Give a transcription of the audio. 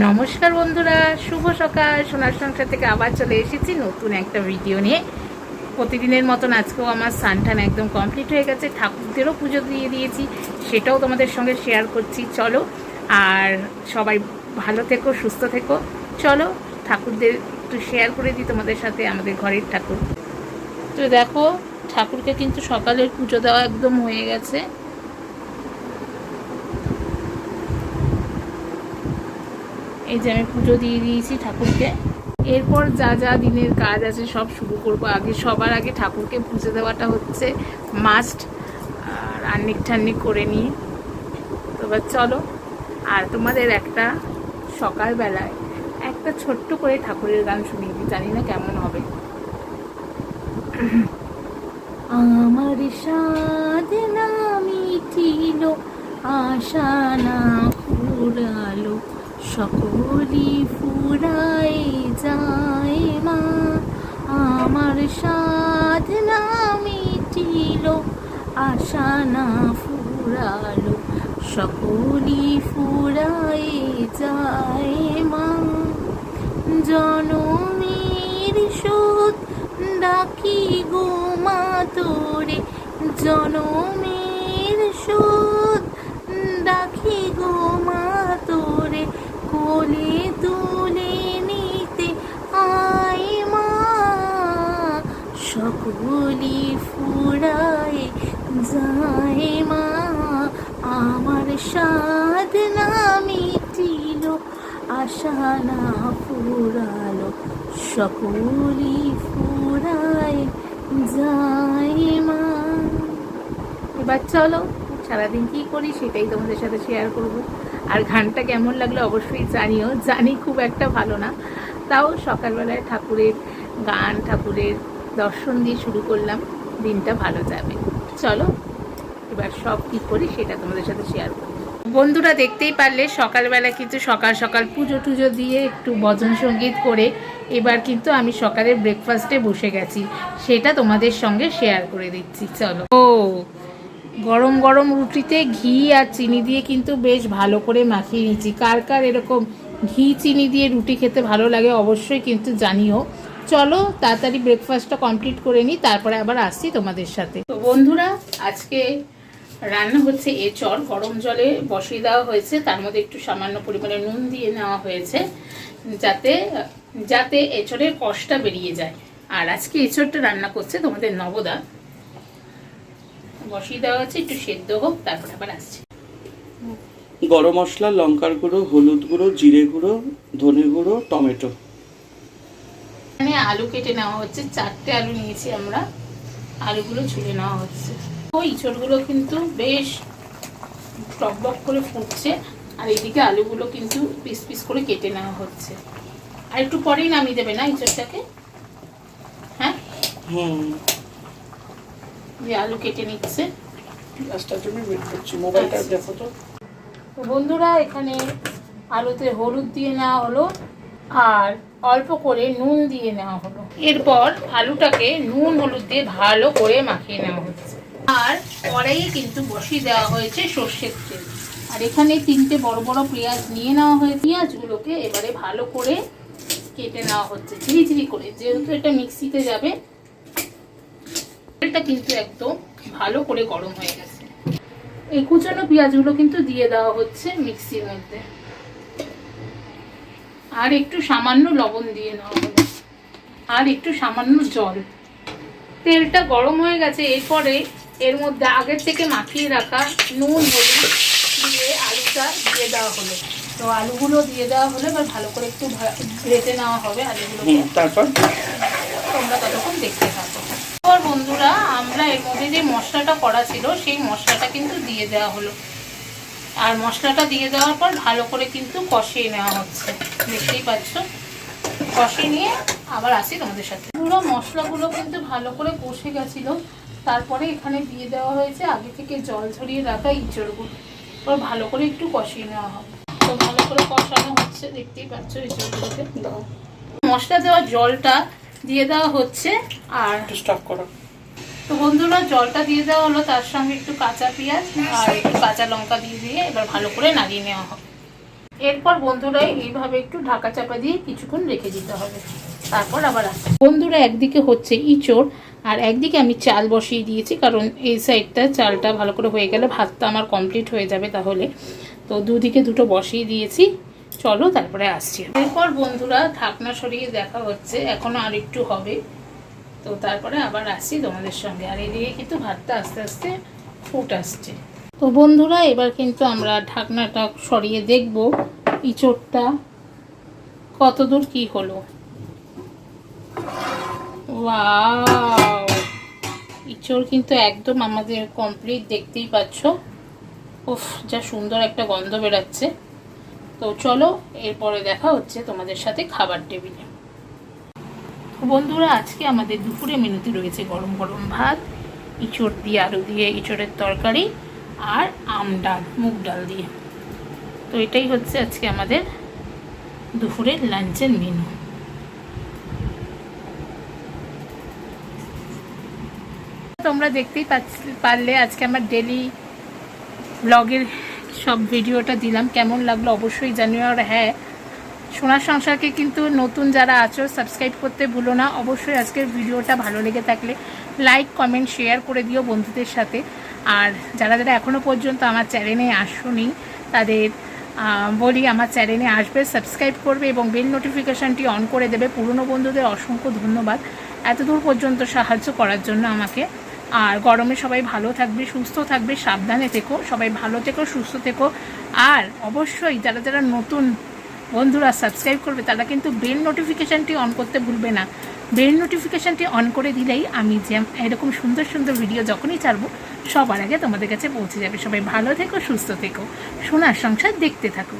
নমস্কার বন্ধুরা, শুভ সকাল। সোনার সংসার থেকে আবার চলে এসেছি নতুন একটা ভিডিও নিয়ে। প্রতিদিনের মতন আজকেও আমার সানটান একদম কমপ্লিট হয়ে গেছে। ঠাকুরদেরও পুজো দিয়ে দিয়েছি, সেটাও তোমাদের সঙ্গে শেয়ার করছি। চলো, আর সবাই ভালো থেকো, সুস্থ থেকো। চলো, ঠাকুরদের একটু শেয়ার করে দিই তোমাদের সাথে, আমাদের ঘরের ঠাকুর। তো দেখো, ঠাকুরকে কিন্তু সকালের পুজো দেওয়া একদম হয়ে গেছে। এই যে আমি পুজো দিয়ে দিয়েছি ঠাকুরকে। এরপর যা যা দিনের কাজ আছে সব শুরু করব আগে। সবার আগে ঠাকুরকে পুজো দেওয়াটা হচ্ছে মাস্ট আর আন্নিক ঠান্নিক করে নিয়ে। তো এবার চলো, আর তোমাদের একটা সকালবেলায় একটা ছোট্ট করে ঠাকুরের গান শুনিয়ে দিই, জানি না কেমন হবে। আমার সাধনা মিটিল, আশা না ফুরালো। সকলি ফুরাই যায় মা। আমার সাধনা মিটিল, আশা না ফুরালো। সকলি ফুরাই যায় মা। জনমের শোধ ডাকি গো মা তোরে। জনমের শোধ কোলে তুলে নিতে আয় মা। সকলি ফুরায় যায় মা। আমার সাধনা মিটিল, আশা না ফুরালো। সকলি ফুরায় যায় মা। এবার চলো। সারাদিন কি করি সেটাই তোমাদের সাথে শেয়ার করব। আর ঘানটা কেমন লাগল অবশ্যই জানিও। জানি খুব একটা ভালো না। তাও সকালবেলায় ঠাকুরের গান, ঠাকুরের দর্শন দিয়ে শুরু করলাম। দিনটা ভালো যাবে। চলো, এবার সব কী করি সেটা তোমাদের সাথে শেয়ার করব। বন্ধুরা দেখতেই পারলে সকালবেলা কিন্তু সকাল সকাল পুজো টুজো দিয়ে একটু ভজন সংগীত করে এবার কিন্তু আমি সকালের ব্রেকফাস্টে বসে গেছি। সেটা তোমাদের সঙ্গে শেয়ার করে দিচ্ছি। চলো। ও গরম গরম রুটিতে ঘি আর চিনি দিয়ে কিন্তু বেশ ভালো করে মাখিয়ে নিচ্ছি কার কার এরকম ঘি, চিনি দিয়ে রুটি খেতে ভালো লাগে অবশ্যই কিন্তু জানিও। চলো তাড়াতাড়ি ব্রেকফাস্টটা কমপ্লিট করে নিই, তারপরে আবার আসছি তোমাদের সাথে। তো বন্ধুরা, আজকে রান্না হচ্ছে এ এচর গরম জলে বসিয়ে দেওয়া হয়েছে, তার মধ্যে একটু সামান্য পরিমাণে নুন দিয়ে নেওয়া হয়েছে, যাতে যাতে এ এচরের কষটা বেরিয়ে যায়। আর আজকে এ এচরটা রান্না করছে তোমাদের নবদা। বসিয়ে দেওয়া একটু সেদ্ধ হোক তারপরে আবার আসছে। গরম মশলা লঙ্কার গুঁড়ো হলুদ গুঁড়ো জিরে গুঁড়ো ধনে গুঁড়ো টমেটো। এখানে আলু কেটে নেওয়া হচ্ছে চারটে আলু নিয়েছি আমরা। আলুগুলো ছুলে নেওয়া হচ্ছে। ওই ইঁচড়গুলো কিন্তু বেশ টকবক করে ফুটছে আর এইদিকে আলুগুলো কিন্তু পিস পিস করে কেটে নেওয়া হচ্ছে। আর একটু পরেই নামিয়ে দেবে না ইঁচড়টাকে হ্যাঁ? হুম। যে আলু কেটে নিচ্ছে। তো। বন্ধুরা এখানে আলুতে হলুদ দিয়ে নেওয়া হলো আর অল্প করে নুন দিয়ে নেওয়া হলো। এরপর আলুটাকে নুন হলুদ দিয়ে ভালো করে মাখিয়ে নেওয়া হচ্ছে। আর কড়াইয়ে কিন্তু বসিয়ে দেওয়া হয়েছে সর্ষের তেল। আর এখানে তিনটে বড় বড় পেঁয়াজ নিয়ে নেওয়া হয়েছে। পেঁয়াজগুলোকে এবারে ভালো করে কেটে নেওয়া হচ্ছে ঝিরি ঝিরি করে। যেহেতু এটা মিক্সিতে যাবে তেলটা কিন্তু একদম ভালো করে গরম হয়ে গেছে। এই কুচানো পেঁয়াজগুলো কিন্তু দিয়ে দেওয়া হচ্ছে মিক্সির মধ্যে। আর একটু সামান্য লবণ দিয়ে নেওয়া হলো আর একটু সামান্য জল। তেলটা গরম হয়ে গেছে এরপরে এর মধ্যে আগের থেকে মাখিয়ে রাখা নুন হলুদ দিয়ে আলুটা দিয়ে দেওয়া হলো। তো আলুগুলো দিয়ে দেওয়া হলো এবার ভালো করে একটু ভেজে নেওয়া হবে আলুগুলো তারপর? তোমরা ততক্ষণ দেখতে থাকো। এবার বন্ধুরা আমরা এর মধ্যে যে মশলাটা করা ছিল সেই মশলাটা কিন্তু দিয়ে দেওয়া হলো। আর মশলাটা দিয়ে দেওয়ার পর ভালো করে কিন্তু কষিয়ে নেওয়া হচ্ছে। দেখতেই পাচ্ছ? কষিয়ে নিয়ে আবার আসি তোমাদের সাথে। পুরো মশলাগুলো কিন্তু ভালো করে কষে গেছিল। তারপরে এখানে দিয়ে দেওয়া হয়েছে আগে থেকে জল ঝরিয়ে রাখা ইঁচড়গুলো এবার ভালো করে একটু কষিয়ে নেওয়া হবে। তো ভালো করে কষানো হচ্ছে দেখতেই পাচ্ছ ইঁচড়গুলোকে। মশলা দেওয়া জলটা দিয়ে দেওয়া হচ্ছে আর একটু স্টপ করো। তো বন্ধুরা জলটা দিয়ে দেওয়া হলো তার সঙ্গে একটু কাঁচা পেঁয়াজ আর একটু কাঁচা লঙ্কা দিয়ে দিয়ে এবার ভালো করে নাড়িয়ে নেওয়া হবে। এরপর বন্ধুরা এইভাবে একটু ঢাকা চাপা দিয়ে কিছুক্ষণ রেখে দিতে হবে। তারপর আবার বন্ধুরা একদিকে হচ্ছে ইঁচড় আর একদিকে আমি চাল বসিয়ে দিয়েছি কারণ এই সাইডটা চালটা ভালো করে হয়ে গেলে ভাতটা আমার কমপ্লিট হয়ে যাবে তাহলে। তো দুদিকে দুটো বসিয়ে দিয়েছি। চলো তারপরে আসছি এরপর বন্ধুরা ঢাকনা সরিয়ে দেখা হচ্ছে, এখনও আর একটু হবে। তো তারপরে আবার আসছি তোমাদের সঙ্গে। আর এদিকে কিন্তু ভাতটা আস্তে আস্তে ফুট আসছে। তো বন্ধুরা, এবার কিন্তু আমরা ঢাকনাটা সরিয়ে দেখব ইঁচড়টা কতদূর কি হলো। ইঁচড় কিন্তু একদম আমাদের কমপ্লিট দেখতেই পাচ্ছ। উফ, যা সুন্দর একটা গন্ধ বেরাচ্ছে। তো চলো, এরপরে দেখা হচ্ছে তোমাদের সাথে খাবার টেবিলে। বন্ধুরা, আজকে আমাদের দুপুরে মেনুতে রয়েছে গরম গরম ভাত, ইঁচড় দিয়ে আলু দিয়ে ইঁচড়ের তরকারি আর আম ডাল, মুগ ডাল দিয়ে। তো এটাই হচ্ছে আজকে আমাদের দুপুরের লাঞ্চের মেনু। তোমরা দেখতেই পারলে আজকে আমার ডেলি ব্লগের সব ভিডিওটা দিলাম, কেমন লাগল অবশ্যই জানিও। আর হ্যাঁ সোনার সংসারকে কিন্তু নতুন যারা আছো সাবস্ক্রাইব করতে ভুলো না। অবশ্যই আজকের ভিডিওটা ভালো লেগে থাকলে লাইক কমেন্ট শেয়ার করে দিও বন্ধুদের সাথে। আর যারা যারা এখনও পর্যন্ত আমার চ্যানেলে আসুনি, তাদের বলি আমার চ্যানেলে আসবে সাবস্ক্রাইব করবে এবং বেল নোটিফিকেশানটি অন করে দেবে। পুরনো বন্ধুদের অসংখ্য ধন্যবাদ। এত দূর পর্যন্ত সাহায্য করার জন্য আমাকে আর গরমে সবাই ভালো থাকবে, সুস্থ থাকবে, সাবধানে থেকো, সবাই ভালো থেকো, সুস্থ থেকো। আর অবশ্যই যারা যারা নতুন বন্ধুরা সাবস্ক্রাইব করবে, তারা কিন্তু বেল নোটিফিকেশানটি অন করতে ভুলবে না। বেল নোটিফিকেশানটি অন করে দিলেই আমি যে এরকম সুন্দর সুন্দর ভিডিও যখনই ছাড়বো, সবার আগে তোমাদের কাছে পৌঁছে যাবে। সবাই ভালো থেকো, সুস্থ থেকো। সোনার সংসার দেখতে থাকো।